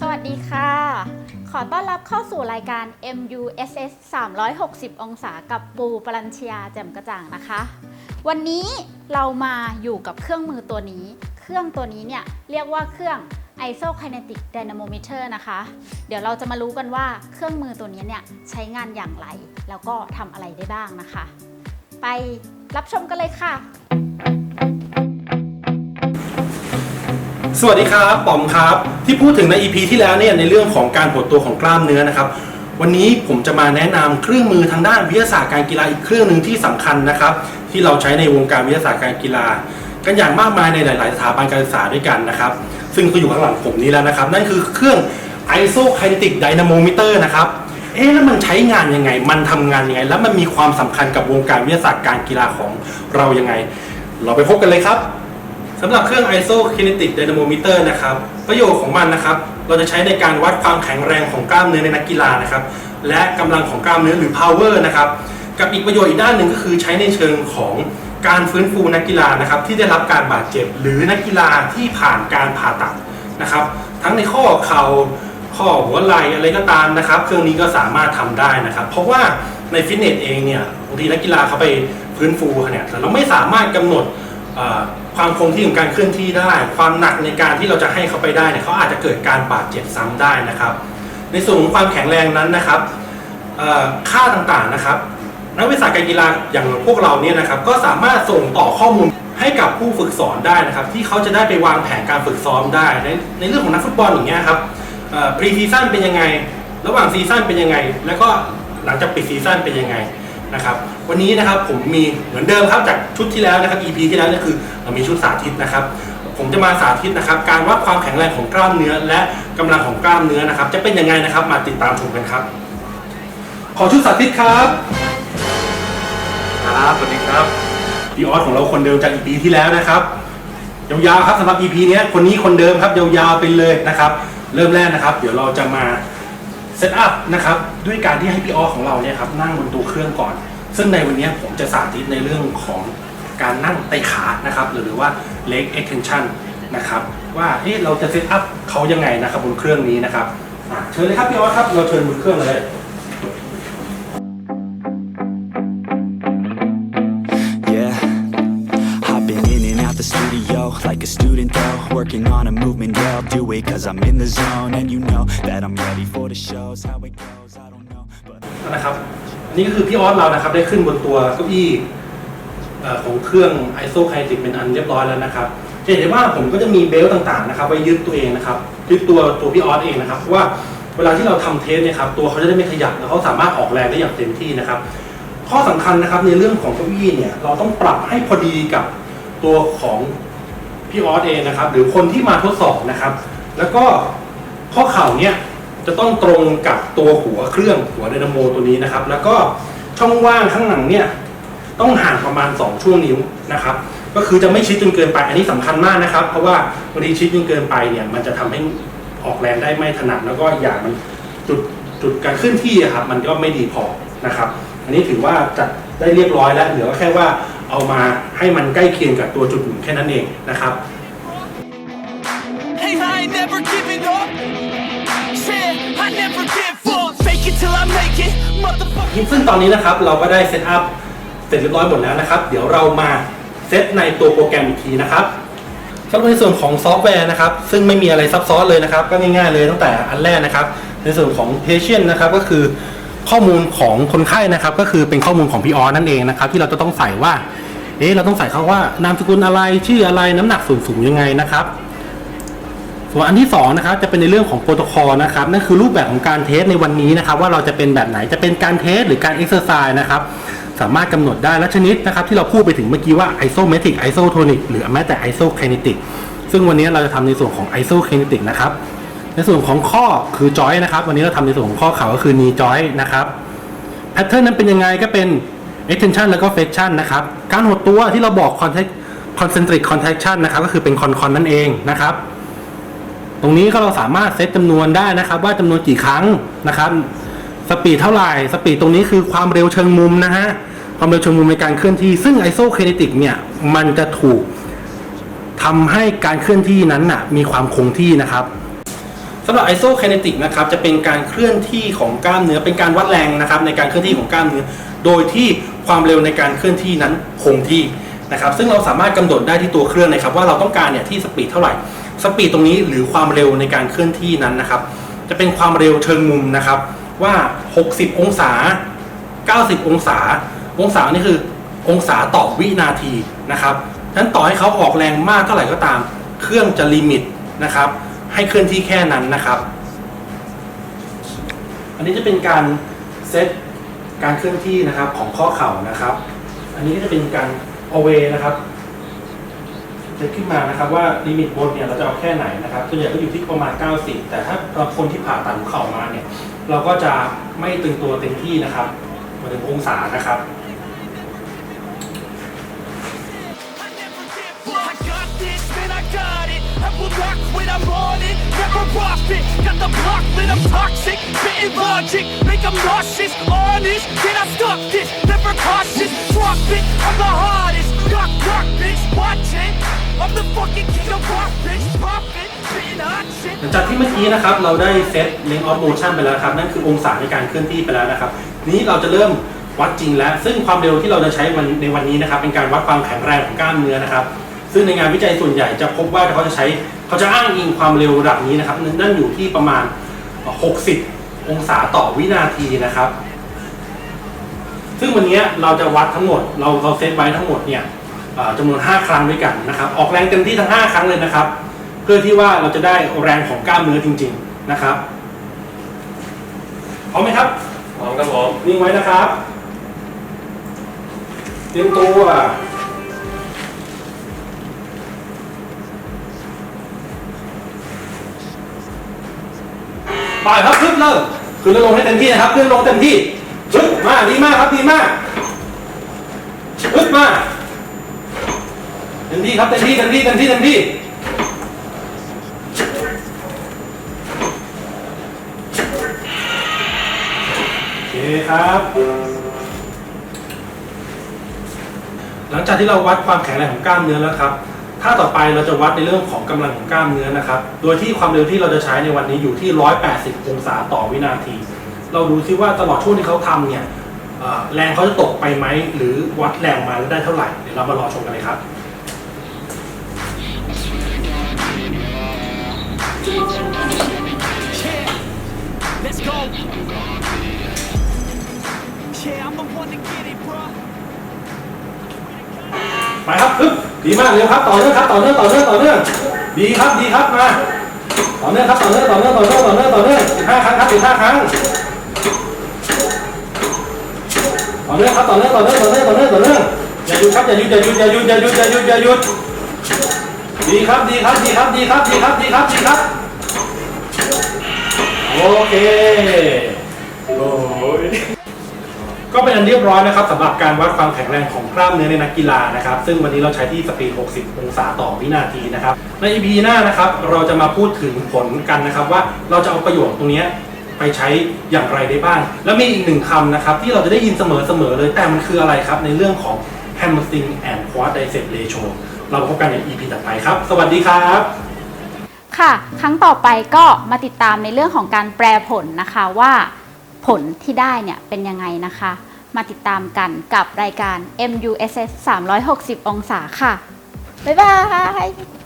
สวัสดีค่ะ ขอต้อนรับเข้าสู่รายการ MUSS 360 องศากับปูปรัญชยาแจ่มกระจ่างนะคะ วันนี้เรามาอยู่กับเครื่องมือตัวนี้ เครื่องตัวนี้เนี่ยเรียกว่าเครื่อง Isokinetic Dynamometer นะคะ เดี๋ยวเราจะมารู้กันว่าเครื่องมือตัวนี้เนี่ยใช้งานอย่างไร แล้วก็ทำอะไรได้บ้างนะคะ ไปรับชมกันเลยค่ะ สวัสดีครับป๋อมครับ ที่พูดถึงใน EP ที่แล้วเนี่ยในเรื่องของการหดตัวของกล้ามเนื้อนะครับ วันนี้ผมจะมาแนะนำเครื่องมือทางด้านวิทยาศาสตร์การกีฬาอีกเครื่องหนึ่งที่สำคัญนะครับ ที่เราใช้ในวงการวิทยาศาสตร์การกีฬา กันอย่างมากมายในหลาย ๆ สถาบันการศึกษาด้วยกันนะครับ ซึ่งก็อยู่ข้างหลังผมนี้แล้วนะครับ นั่นคือเครื่อง Isokinetic Dynamometer นะครับเอ๊ะแล้วมันใช้งานยังไง มันทำงานยังไง แล้วมันมีความสำคัญกับวงการวิทยาศาสตร์การกีฬาของเรายังไง เราไปพบกันเลยครับ สำหรับเครื่อง Isokinetic Dynamometer นะครับ ประโยชน์ของมันนะครับ เราจะใช้ในการวัดความแข็งแรงของกล้ามเนื้อในนักกีฬานะครับ และกำลังของกล้ามเนื้อหรือ power นะครับ กับอีกประโยชน์อีกด้านหนึ่งก็คือใช้ในเชิงของการฟื้นฟูนักกีฬานะครับที่ได้รับการบาดเจ็บ หรือนักกีฬาที่ผ่านการผ่าตัดนะครับ ทั้งในข้อเข่าข้อหัวไหล่อะไรก็ตามนะครับ เครื่องนี้ก็สามารถทำได้นะครับ เพราะว่าในฟิตเนสเองเนี่ยบางทีนักกีฬาเขาไปฟื้นฟูเนี่ยแต่เราไม่สามารถกำหนด ความคงที่ของการเคลื่อนที่ได้ ความหนักในการที่เราจะให้เขาไปได้เนี่ยเขาอาจจะเกิดการบาดเจ็บซ้ำได้นะครับ ในส่วนของความแข็งแรงนั้นนะครับค่าต่างๆนะครับ นักวิชาการกีฬาอย่างพวกเราเนี่ยนะครับ ก็สามารถส่งต่อข้อมูลให้กับผู้ฝึกสอนได้นะครับ ที่เขาจะได้ไปวางแผนการฝึกซ้อมได้ ในในเรื่องของนักฟุตบอลอย่างเงี้ยครับพรีซีซั่นเป็นยังไง ระหว่างซีซั่นเป็นยังไง แล้วก็หลังจากปิดซีซั่นเป็นยังไง นะครับวันนี้นะครับผมมีเหมือนเดิมครับจากชุดที่แล้วนะครับ EP ที่แล้วเนี่ยคือเรามีชุดสาธิตนะครับ ผมจะมาสาธิตนะครับ การวัดความแข็งแรงของกล้ามเนื้อ และกำลังของกล้ามเนื้อนะครับ จะเป็นยังไงนะครับมาติดตามชมกันครับ ขอชุดสาธิตครับครับสวัสดีครับพี่ออสของเราคนเดิมจาก EP ที่แล้วนะครับยาวๆครับสำหรับ EP เนี้ยคนนี้คนเดิมครับยาวๆไปเลยนะครับ เริ่มแรกนะครับ เดี๋ยวเราจะมา เซตอัพนะครับด้วยการที่ให้พี่ออของเราเนี่ยครับนั่งบนตัวเครื่องก่อน ซึ่งในวันนี้ผมจะสาธิตในเรื่องของการนั่งไต่ขานะครับหรือว่า leg extension นะครับว่าเอ๊ะเราจะเซตอัพเขายังไงนะครับบนเครื่องนี้นะครับเชิญเลยครับพี่ออครับเราเชิญบนเครื่องเลย like a student though, working on a movement. Yeah, I'll do it cause I'm in the zone, and you know that I'm ready for the shows. How it goes, I don't know, but. นะครับนี่ก็คือพี่ออสเรานะครับได้ขึ้นบนตัวเก้าอี้เอ่อของเครื่อง ISO k i n e t i c เป็นอันเรียบร้อยแล้วนะครับจะเห็นได้ว่าผมก็จะมีเบลต์ต่างๆนะครับไว้ยึดตัวเองนะครับยึดตัวตัวพี่ออสเองนะครับเพราะว่าเวลาที่เราทำเทสเนี่ยครับตัวเขาจะได้ไม่ขยับแล้วเขาสามารถออกแรงได้อย่างเต็มที่นะครับ ข้อสำคัญนะครับในเรื่องของเก้าอี้เนี่ยเราต้องปรับให้พอดีกับตัวของ พี่ออสเองนะครับ หรือคนที่มาทดสอบนะครับ แล้วก็ข้อเข่าเนี่ยจะต้องตรงกับตัวหัวเครื่องหัวไดนาโมตัวนี้นะครับ แล้วก็ช่องว่างข้างหลังเนี่ยต้องห่างประมาณ 2 ช่วงนิ้วนะครับ ก็คือจะไม่ชิดจนเกินไป อันนี้สำคัญมากนะครับ เพราะว่าบางทีชิดจนเกินไปเนี่ยมันจะทำให้ออกแรงได้ไม่ถนัดแล้วก็อย่างมันจุดจุดการเคลื่อนที่อะครับมันก็ไม่ดีพอนะครับ อันนี้ถือว่าจัดได้เรียบร้อยแล้วเหลือแค่ว่า เอามาให้มันใกล้เคียงกับตัวจุดหมุนแค่นั้นเองนะครับ Hey, I ain't never giving up. Said I never give up. Fake it till I make it, motherfucker. ซึ่งตอนนี้นะครับเราก็ได้เซตอัพเสร็จเรียบร้อยหมดแล้วนะครับ เดี๋ยวเรามาเซตในตัวโปรแกรมอีกทีนะครับสำหรับในส่วนของซอฟต์แวร์นะครับ ซึ่งไม่มีอะไรซับซ้อนเลยนะครับ ก็ง่ายๆเลยตั้งแต่อันแรกนะครับ ในส่วนของ patient นะครับก็คือข้อมูลของคนไข้นะครับ ก็คือเป็นข้อมูลของพี่ออนั่นเองนะครับ ที่เราจะต้องใส่ว่า เอ๊ะเราต้องใส่เขาว่านามสกุลอะไรชื่ออะไรน้ำหนักส่วนสูงยังไงนะครับ ส่วนอันที่2นะครับจะเป็นในเรื่องของโปรโตคอลนะครับนั่นคือรูปแบบของการเทสในวันนี้นะครับ ว่าเราจะเป็นแบบไหนจะเป็นการเทสหรือการเอ็กซ์เซอร์ไซส์นะครับสามารถกำหนดได้และชนิดนะครับที่เราพูดไปถึงเมื่อกี้ว่า isometric isotonic หรือแม้แต่ isokinetic ซึ่งวันนี้เราจะทำในส่วนของ isokinetic นะครับ ในส่วนของข้อคือ joint นะครับ วันนี้เราทำในส่วนของข้อเข่าก็คือ knee joint นะครับแพทเทิร์นนั้นเป็นยังไงก็เป็น extension แล้วก็ flexion นะครับ การหดตัวที่เราบอก contact concentric contraction นะครับก็คือเป็น con con นั่นเองนะครับ ตรงนี้ก็เราสามารถเซตจำนวนได้นะครับ ว่าจำนวนกี่ครั้งนะครับสปีดเท่าไหร่สปีดตรงนี้คือความเร็วเชิงมุมนะฮะความเร็วเชิงมุมในการเคลื่อนที่ซึ่งไอโซเคเนติกเนี่ยมันจะถูกทำให้การเคลื่อนที่นั้นน่ะมีความคงที่นะครับสำหรับไอโซเคเนติกนะครับจะเป็นการเคลื่อนที่ของกล้ามเนื้อเป็นการวัดแรงนะครับ ในการเคลื่อนที่ของกล้ามเนื้อ โดยที่ความเร็วในการเคลื่อนที่นั้นคงที่นะครับซึ่งเราสามารถกำหนดได้ที่ตัวเครื่องนะครับว่าเราต้องการเนี่ยที่สปีดเท่าไหร่สปีดตรงนี้หรือความเร็วในการเคลื่อนที่นั้นนะครับ จะเป็นความเร็วเชิงมุมนะครับว่า 60 องศา 90 องศา องศานี่คือองศาต่อวินาทีนะครับฉะนั้นต่อให้เขาออกแรงมากเท่าไหร่ก็ตาม เครื่องจะลิมิตนะครับ ให้เคลื่อนที่แค่นั้นนะครับ อันนี้จะเป็นการเซต การเคลื่อนที่นะครับของข้อเข่านะครับ อันนี้ก็จะเป็นการเอาเวนะครับเซตขึ้นมานะครับว่าลิมิตบนเนี่ยเราจะเอาแค่ไหนนะครับส่วนใหญ่ก็อยู่ที่ประมาณ 90 แต่ถ้าเราคนที่ผ่าตัดหัวเข่ามาเนี่ย เราก็จะไม่ตึงตัวเต็มที่นะครับมาถึงองศานะครับ I never give back when I'm on it. Never profit, Got the block lit, I'm toxic. Spitting logic, make them nauseous. Honest, can I stop this? Never cautious. Drop it, I'm the hardest. Knock, knock, bitch, watch it. I'm the fucking king of rock, bitch. Pop it หลังจากที่เมื่อกี้นะครับเราได้เซตเลนออฟโมชันไปแล้วครับนั่นคือองศาในการเคลื่อนที่ไปแล้วนะครับนี้เราจะเริ่มวัดจริงแล้ว ซึ่งความเร็วที่เราจะใช้ในวันนี้นะครับเป็นการวัดความแข็งแรงของกล้ามเนื้อนะครับ ซึ่งในงานวิจัยส่วนใหญ่จะพบว่าเขาจะใช้เขาจะอ้างอิงความเร็วระดับนี้นะครับ นั่นอยู่ที่ประมาณ 60 องศาต่อวินาทีนะครับ ซึ่งวันนี้เราจะวัดทั้งหมด เราเราเซตไว้ทั้งหมดเนี่ยเอ่อจำนวน 5 ครั้งด้วยกันนะครับ ออกแรงเต็มที่ทั้ง 5 ครั้งเลยนะครับ เพื่อที่ว่าเราจะได้แรงของกล้ามเนื้อจริง ๆนะครับพร้อมไหมครับพร้อมครับผมนิ่งไว้นะครับเตรียมตัว ไปครับขึ้นเริ่มขึ้นแล้วลงให้เต็มที่นะครับขึ้นลงเต็มที่ชึบมาดีมากครับดีมากชึบมาเต็มที่ครับเต็มที่เต็มที่เต็มที่เต็มที่โอเคครับหลังจากที่เราวัดความแข็งแรงของกล้ามเนื้อแล้วครับ ท่าต่อไปเราจะวัดในเรื่องของกำลังของกล้ามเนื้อนะครับ โดยที่ความเร็วที่เราจะใช้ในวันนี้อยู่ที่ 180 องศาต่อวินาที เราดูซิว่าตลอดช่วงที่เขาทำเนี่ยเอ่อแรงเขาจะตกไปไหม หรือวัดแรงมาแล้วได้เท่าไหร่ เดี๋ยวเรามารอชมกันเลยครับ Yeah, let's go. Yeah, I'm the one to get it, bro. ไปครับปึ๊บ ดีมากเลยครับต่อเนื่องครับต่อเนื่องต่อเนื่องต่อเนื่องดีครับดีครับมาต่อเนื่องครับต่อเนื่องต่อเนื่องต่อเนื่องต่อเนื่องต่อเนื่องสิบห้าครั้งครับสิบห้าครั้งต่อเนื่องครับต่อเนื่องต่อเนื่องต่อเนื่องต่อเนื่องต่อเนื่องอย่าหยุดครับอย่าหยุดอย่าหยุดอย่าหยุดอย่าหยุดอย่าหยุดอย่าหยุดดีครับดีครับดีครับดีครับดีครับดีครับดีครับโอเคโอ้ย ก็เป็นอันเรียบร้อยนะครับสำหรับการวัดความแข็งแรงของกล้ามเนื้อในนักกีฬานะครับ ซึ่งวันนี้เราใช้ที่สปีด 60 องศาต่อวินาทีนะครับ ใน EP หน้านะครับ เราจะมาพูดถึงผลกันนะครับ ว่าเราจะเอาประโยชน์ตรงนี้ไปใช้อย่างไรได้บ้าง แล้วมีอีกหนึ่งคำนะครับ ที่เราจะได้ยินเสมอๆเลยแต่มันคืออะไรครับ ในเรื่องของ hamstring and quad bicep ratio เราพบกันใน EP ต่อไปครับ สวัสดีครับค่ะ ครั้งต่อไปก็มาติดตามในเรื่องของการแปลผลนะคะว่า ลที่ได้เนี่ยเป็นยังไงนะคะ มาติดตามกันกับรายการ MUSS 360 องศาค่ะ บ๊ายบาย